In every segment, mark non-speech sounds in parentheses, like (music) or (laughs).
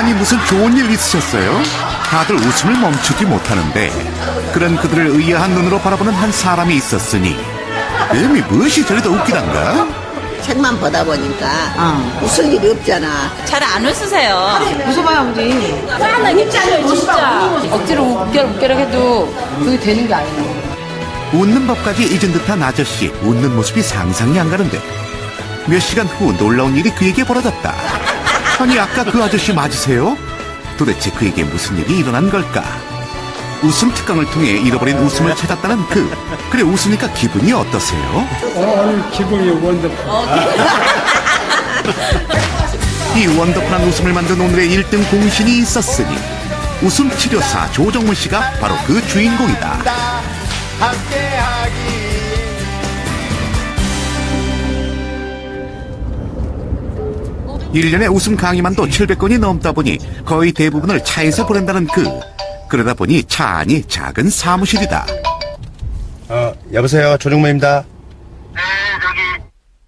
아니 무슨 좋은 일 있으셨어요? 다들 웃음을 멈추지 못하는데 그런 그들을 의아한 눈으로 바라보는 한 사람이 있었으니 음이 무엇이 저리도 웃기단가? 책만 보다 보니까 웃을 일이 없잖아. 잘 안 웃으세요. 웃어봐요, 아버지. 하는 입장을 진짜. 억지로 웃겨, 웃겨라 해도 그게 되는 게 아니에요. 웃는 법까지 잊은 듯한 아저씨 웃는 모습이 상상이 안 가는데 몇 시간 후 놀라운 일이 그에게 벌어졌다 아니 아까 그 아저씨 맞으세요? 도대체 그에게 무슨 일이 일어난 걸까? 웃음 특강을 통해 잃어버린 웃음을 찾았다는 그 그래 웃으니까 기분이 어떠세요? 어, 기분이 원더풀. (laughs) 이 원더풀한 웃음을 만든 오늘의 1등 공신이 있었으니 웃음 치료사 조정문 씨가 바로 그 주인공이다. 일년에 웃음 강의만도 700건이 넘다 보니 거의 대부분을 차에서 보낸다는 그. 그러다 보니 차 안이 작은 사무실이다. 어, 여보세요. 조정모입니다. 네, 저기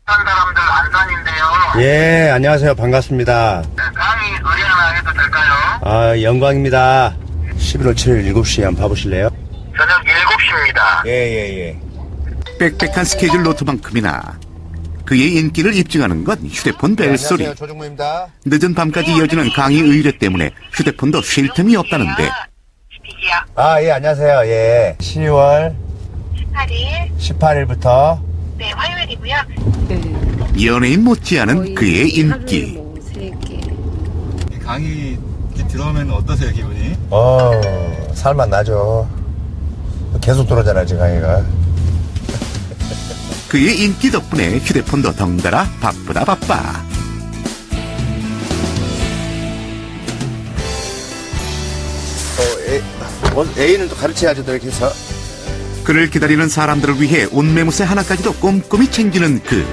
한 사람들 안산인데요. 예, 안녕하세요. 반갑습니다. 네, 강의 의뢰 하나 해도 될까요? 아, 영광입니다. 11월 7일 7시에 한번 봐보실래요? 저녁 7시입니다. 예, 예, 예. 빽빽한 스케줄 노트만큼이나 그의 인기를 입증하는 건 휴대폰 벨소리. 안녕하세요. 조정모입니다. 늦은 밤까지 이어지는 강의 의뢰 때문에 휴대폰도 쉴 틈이 없다는데. 아, 예, 안녕하세요. 예. 10월 8일. 18일부터 네, 화요일이고요. 연예인 못지않은 그의 인기. 강의 이렇게 들어오면 어떠세요 기분이? 어, 살만 나죠. 계속 들어오잖아요, 지금 강의가. 그의 인기 덕분에 휴대폰도 덩달아 바쁘다 바빠. 어, A는 또 가르쳐야죠, 또 이렇게 해서. 그를 기다리는 사람들을 위해 옷매무새 하나까지도 꼼꼼히 챙기는 그.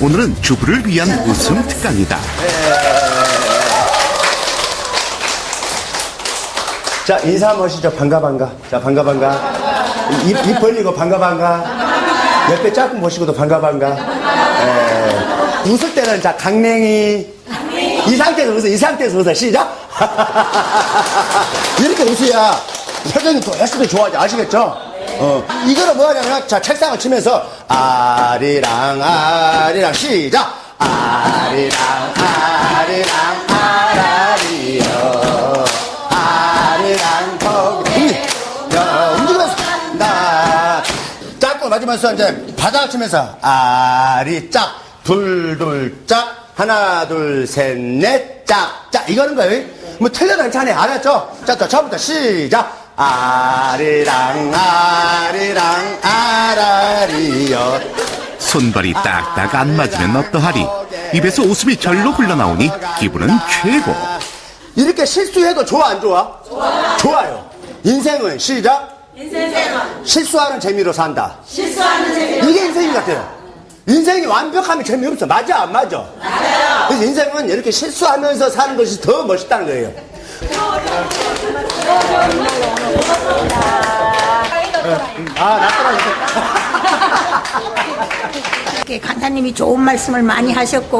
오늘은 주부를 위한 웃음 특강이다. 자, 인사 한번 하시죠. 반가, 반가. 자, 반가, 반가. 입, 입 벌리고 반가, 반가. 옆에 짝꿍 보시고도 반가, 반가. 예. 웃을 때는 자, 강냉이. 이 상태에서 웃어, 이 상태에서 웃어. 시작. (laughs) 이렇게 웃어야 표정이 또 했으면 좋아하지. 아시겠죠? 어. 이거는 뭐 하냐면, 자, 책상을 치면서, 아리랑, 아리랑, 시작! 아리랑, 아리랑, 아라리요. 맞으면서 이제 바닥을 치면서, 아리, 짝, 둘, 둘, 짝, 하나, 둘, 셋, 넷, 짝, 짝, 이거는 거예요. 뭐 틀려도 괜찮아요. 알았죠? 자, 또 처음부터 시작. 아리랑, 아리랑, 아라리요. 손발이 딱딱 안 맞으면 어떠하리. 입에서 웃음이 절로 흘러나오니 기분은 최고. 이렇게 실수해도 좋아, 안 좋아? 좋아요. 인생은 시작. 실수하는 재미로 산다. 실수하는 재미. 이게 인생인 것 같아요. 인생이 완벽하면 재미없어. 맞아, 안 맞아? 맞아요. 그래서 인생은 이렇게 실수하면서 사는 것이 더 멋있다는 거예요. 아, 나 이렇게 간사님이 좋은 말씀을 많이 하셨고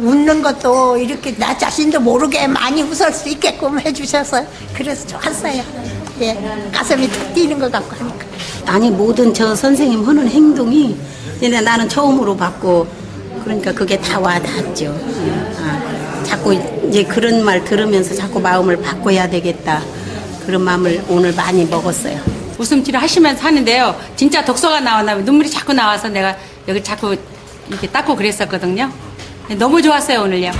우- 웃는 것도 이렇게 나 자신도 모르게 많이 웃을 수 있게끔 해주셔서 그래서 좋았어요. 예, 가슴이 툭 뛰는 것 같고 하니까. 아니 모든 저 선생님 하는 행동이 얘네 나는 처음으로 봤고 그러니까 그게 다 와닿았죠. 아, 자꾸 이제 그런 말 들으면서 자꾸 마음을 바꿔야 되겠다 그런 마음을 오늘 많이 먹었어요. 웃음치료 하시면서 하는데요. 진짜 독소가 나왔나 눈물이 자꾸 나와서 내가 여기 자꾸 이렇게 닦고 그랬었거든요. 너무 좋았어요 오늘요.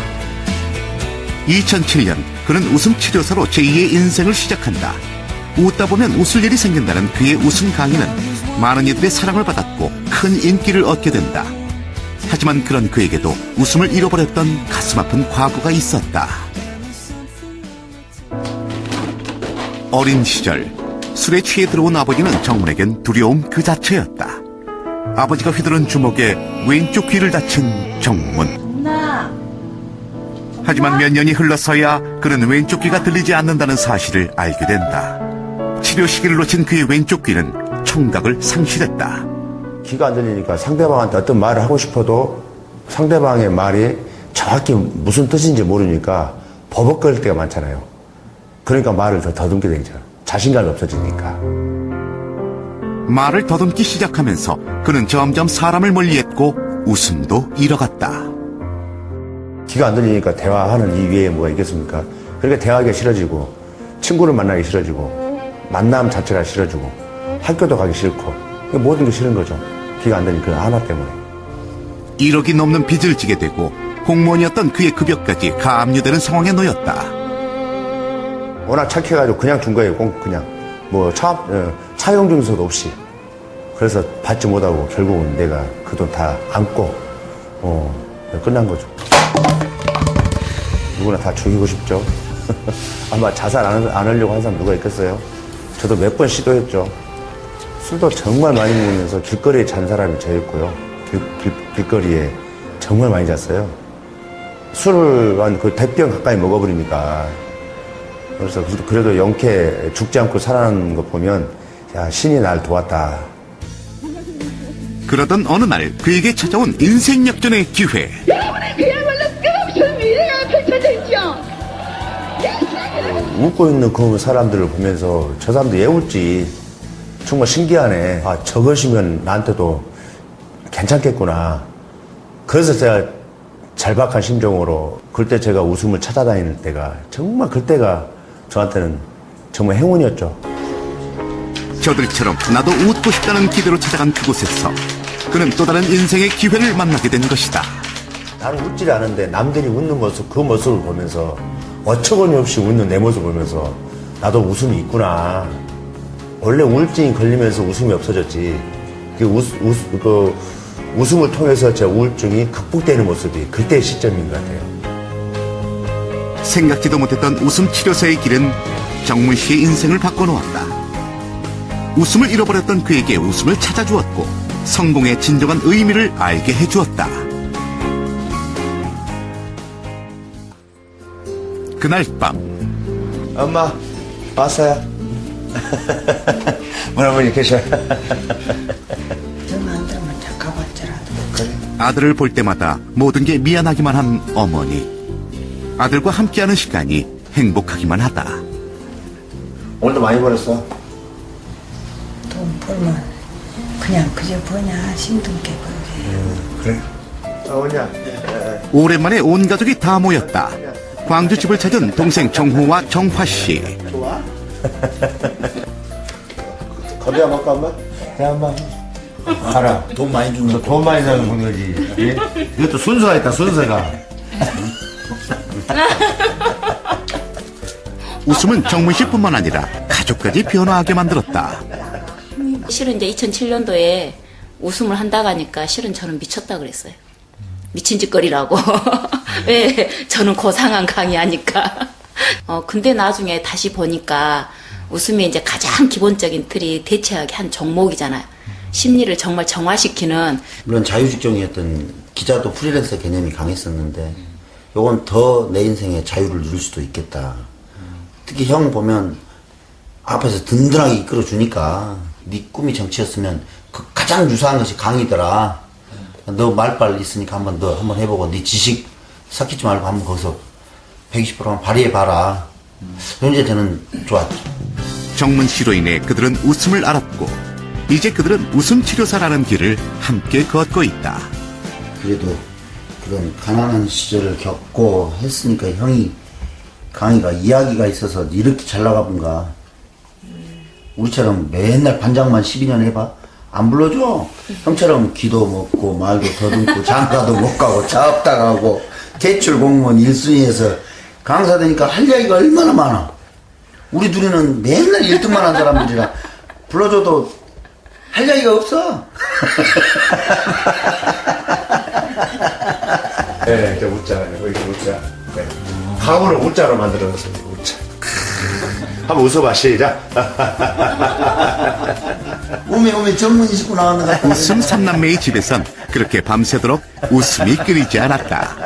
2007년 그는 웃음 치료사로 제2의 인생을 시작한다. 웃다 보면 웃을 일이 생긴다는 그의 웃음 강의는 많은 이들의 사랑을 받았고 큰 인기를 얻게 된다. 하지만 그런 그에게도 웃음을 잃어버렸던 가슴 아픈 과거가 있었다. 어린 시절 술에 취해 들어온 아버지는 정문에겐 두려움 그 자체였다. 아버지가 휘두른 주먹에 왼쪽 귀를 다친 정문. 하지만 몇 년이 흘러서야 그는 왼쪽 귀가 들리지 않는다는 사실을 알게 된다. 치료 시기를 놓친 그의 왼쪽 귀는 청각을 상실했다. 귀가 안 들리니까 상대방한테 어떤 말을 하고 싶어도 상대방의 말이 정확히 무슨 뜻인지 모르니까 버벅거릴 때가 많잖아요. 그러니까 말을 더 더듬게 되죠. 자신감이 없어지니까. 말을 더듬기 시작하면서 그는 점점 사람을 멀리했고 웃음도 잃어갔다. 귀가 안 들리니까 대화하는 이 위에 뭐가 있겠습니까? 그러니까 대화하기가 싫어지고 친구를 만나기 싫어지고 만남 자체가 싫어지고 학교도 가기 싫고 모든 게 싫은 거죠. 귀가 안 들리니까 그 하나 때문에. 1억이 넘는 빚을 지게 되고 공무원이었던 그의 급여까지 가압류되는 상황에 놓였다. 워낙 착해가지고 그냥 준 거예요. 공- 그냥 뭐 차, 어, 차용 증서도 없이. 그래서 받지 못하고 결국은 내가 그 돈 다 안고 어, 끝난 거죠. 누구나 다 죽이고 싶죠. (laughs) 아마 자살 안, 안 하려고 한 사람 누가 있겠어요? 저도 몇 번 시도했죠. 술도 정말 많이 먹으면서 길거리에 잔 사람이 저였고요. 길, 길, 길거리에 정말 많이 잤어요. 술을 한 그 대병 가까이 먹어버리니까 그래서 그- 그래도 영케 죽지 않고 살아나는 거 보면 야 신이 날 도왔다. 그러던 어느 날 그에게 찾아온 인생 역전의 기회. 웃고 있는 그 사람들을 보면서 저 사람도 왜 웃지? 정말 신기하네. 아 저것이면 나한테도 괜찮겠구나. 그래서 제가 절박한 심정으로 그때 제가 웃음을 찾아다니는 때가 정말 그때가 저한테는 정말 행운이었죠. 저들처럼 나도 웃고 싶다는 기대로 찾아간 그곳에서 그는 또 다른 인생의 기회를 만나게 된 것이다. 나는 웃질 않은데 남들이 웃는 모습 그 모습을 보면서 어처구니 없이 웃는 내 모습을 보면서 나도 웃음이 있구나. 원래 우울증이 걸리면서 웃음이 없어졌지. 그, 웃, 웃, 그 웃음을 통해서 제 우울증이 극복되는 모습이 그때 시점인 것 같아요. 생각지도 못했던 웃음 치료사의 길은 정문 씨의 인생을 바꿔놓았다. 웃음을 잃어버렸던 그에게 웃음을 찾아주었고 성공의 진정한 의미를 알게 해주었다. 그날 밤 엄마 왔어요. (laughs) 할머니 계셔. 아들을 볼 때마다 모든 게 미안하기만 한 어머니. 아들과 함께하는 시간이 행복하기만 하다. 오늘도 많이 벌었어. 돈 벌면 그냥 그저 뭐냐 힘들게 벌게. 그래. 어머니야. 오랜만에 온 가족이 다 모였다. 광주 집을 찾은 동생 정호와 정화 씨. 커피 한번 먹까 엄마? 네 엄마. 알아. 돈 많이 주는 거. 돈 많이 사는 분이지. 예? 이것도 순서가 있다 순서가. 웃음은 정문 씨뿐만 아니라 가족까지 변화하게 만들었다. 실은 이제 2007년도에 웃음을 한다고 하니까 실은 저는 미쳤다 그랬어요. 미친 짓거리라고. (laughs) 왜? (laughs) 저는 고상한 강의하니까. (laughs) 어, 근데 나중에 다시 보니까 웃음이 이제 가장 기본적인 틀이 대체하게 한 종목이잖아요. 심리를 정말 정화시키는 물론 자유직종이었던 기자도 프리랜서 개념이 강했었는데 요건 더 내 인생에 자유를 누릴 수도 있겠다. 특히 형 보면 앞에서 든든하게 이끌어주니까 네 꿈이 정치였으면 그 가장 유사한 것이 강의더라. 너 말빨 있으니까 한번 너 한번 해보고 네 지식 삭히지 말고 한번 거기서 120%만 발휘해봐라. 현재 저는 좋았죠. 정문 씨로 인해 그들은 웃음을 알았고 이제 그들은 웃음 치료사라는 길을 함께 걷고 있다. 그래도 그런 가난한 시절을 겪고 했으니까 형이 강의가 이야기가 있어서 이렇게 잘 나가본가 우리처럼 맨날 반장만 12년 해봐 안 불러줘 형처럼 귀도 먹고 말도 더듬고 (laughs) 장가도 못 가고 자업다 가고 대출 공무원 1순위에서 강사 되니까 할 이야기가 얼마나 많아 우리 둘이는 맨날 1등만 한 사람들이라 불러줘도 할 이야기가 없어 (laughs) 네, 저 웃자. 여기 웃자. 네. 가문을 웃자로 만들어놨습니다. 웃자. 한번 웃어봐, 시작. 오메 오메 전문의 식구 나왔는 거 웃음 삼남매의 집에선 그렇게 밤새도록 웃음이 끊이지 않았다.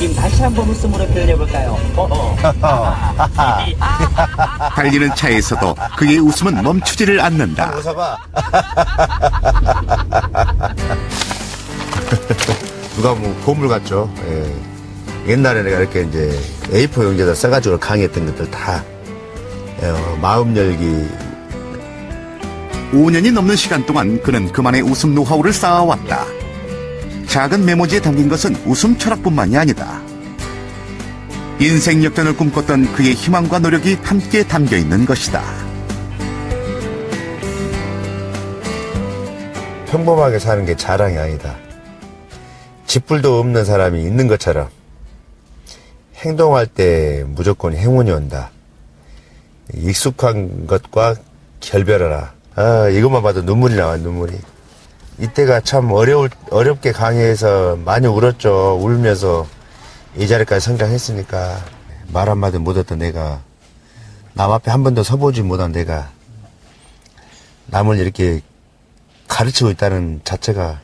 그 느낌 다시 한번 웃음으로 표현해볼까요? (laughs) 달리는 차에서도 그의 웃음은 멈추지를 않는다. 웃어봐. (laughs) 누가 뭐 보물 같죠. 예. 옛날에 내가 이렇게 이제 A4 용지에다 써가지고 강의했던 것들 다 어, 마음 열기 5년이 넘는 시간 동안 그는 그만의 웃음 노하우를 쌓아왔다. 작은 메모지에 담긴 것은 웃음 철학뿐만이 아니다. 인생 역전을 꿈꿨던 그의 희망과 노력이 함께 담겨 있는 것이다. 평범하게 사는 게 자랑이 아니다. 짓불도 없는 사람이 있는 것처럼 행동할 때 무조건 행운이 온다. 익숙한 것과 결별하라. 아, 이것만 봐도 눈물이 나와, 눈물이. 이때가 참 어려울, 어렵게 강의해서 많이 울었죠. 울면서 이 자리까지 성장했으니까. 말 한마디 못했던 내가, 남 앞에 한 번도 서보지 못한 내가, 남을 이렇게 가르치고 있다는 자체가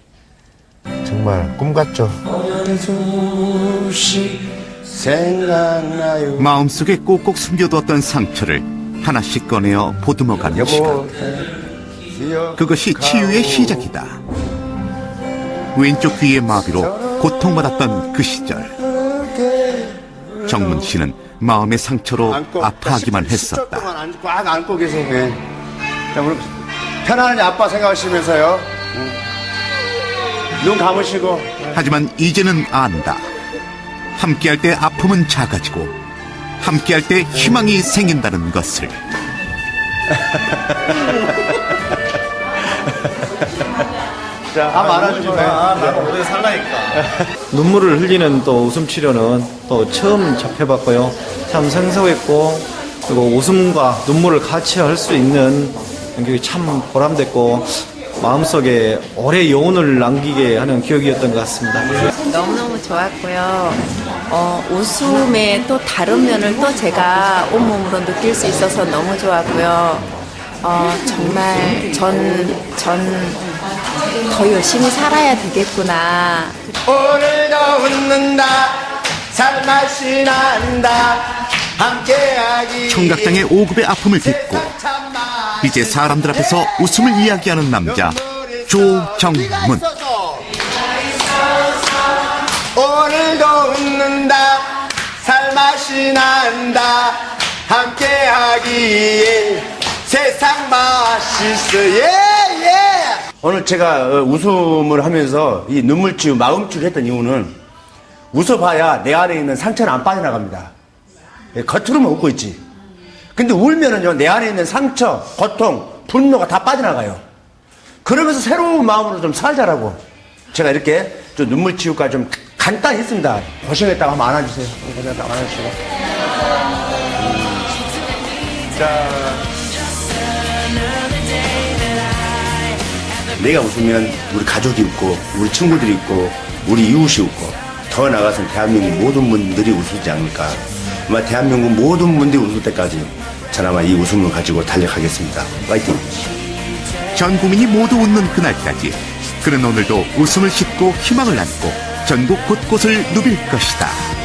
정말 꿈 같죠. 생각나요. 마음속에 꼭꼭 숨겨두었던 상처를 하나씩 꺼내어 보듬어가는 시간. 그것이 치유의 시작이다. 왼쪽 귀의 마비로 고통받았던 그 시절. 정문 씨는 마음의 상처로 아파하기만 했었다. 동안 안, 꽉 안고 계세요. 오늘 편안히 아빠 생각하시면서요. 응. 눈 감으시고. 하지만 이제는 안다. 함께할 때 아픔은 작아지고 함께할 때 희망이 생긴다는 것을. (laughs) (laughs) 자, 한번 안아주시고. 나는 오래 살라니까. (laughs) 눈물을 흘리는 또 웃음 치료는 또 처음 접해봤고요. 참 생소했고 그리고 웃음과 눈물을 같이 할 수 있는 게참 보람됐고 마음속에 오래 여운을 남기게 하는 기억이었던 것 같습니다. 너무너무 좋았고요. 어, 웃음의 또 다른 면을 또 제가 온몸으로 느낄 수 있어서 너무 좋았고요. 어, 정말 전, 전 더 열심히 살아야 되겠구나. 오늘도 웃는다. 살맛이 난다. 함께하기 청각장애 5급의 아픔을 딛고 이제 사람들 앞에서 웃음을 이야기하는 남자 조정문. 오늘도 웃는다. 살맛이 난다. 함께하기에 세상 맛있어 예예 오늘 제가 어, 웃음을 하면서 이 눈물 치유, 마음 치유를 했던 이유는 웃어봐야 내 안에 있는 상처는 안 빠져나갑니다. 예, 겉으로만 웃고 있지. 근데 울면은요, 내 안에 있는 상처, 고통, 분노가 다 빠져나가요. 그러면서 새로운 마음으로 좀 살자라고. 제가 이렇게 좀 눈물 치유가 좀 간단히 했습니다. 고생했다고 한번 안아주세요. 고생했다고 안아주시고. 음. 자. 내가 웃으면 우리 가족이 웃고 우리 친구들이 웃고 우리 이웃이 웃고 더 나아가서는 대한민국 모든 분들이 웃지 않을까. 아마 대한민국 모든 분들이 웃을 때까지 저는 아마 이 웃음을 가지고 달려가겠습니다. 화이팅! 전 국민이 모두 웃는 그날까지 그는 오늘도 웃음을 싣고 희망을 안고 전국 곳곳을 누빌 것이다.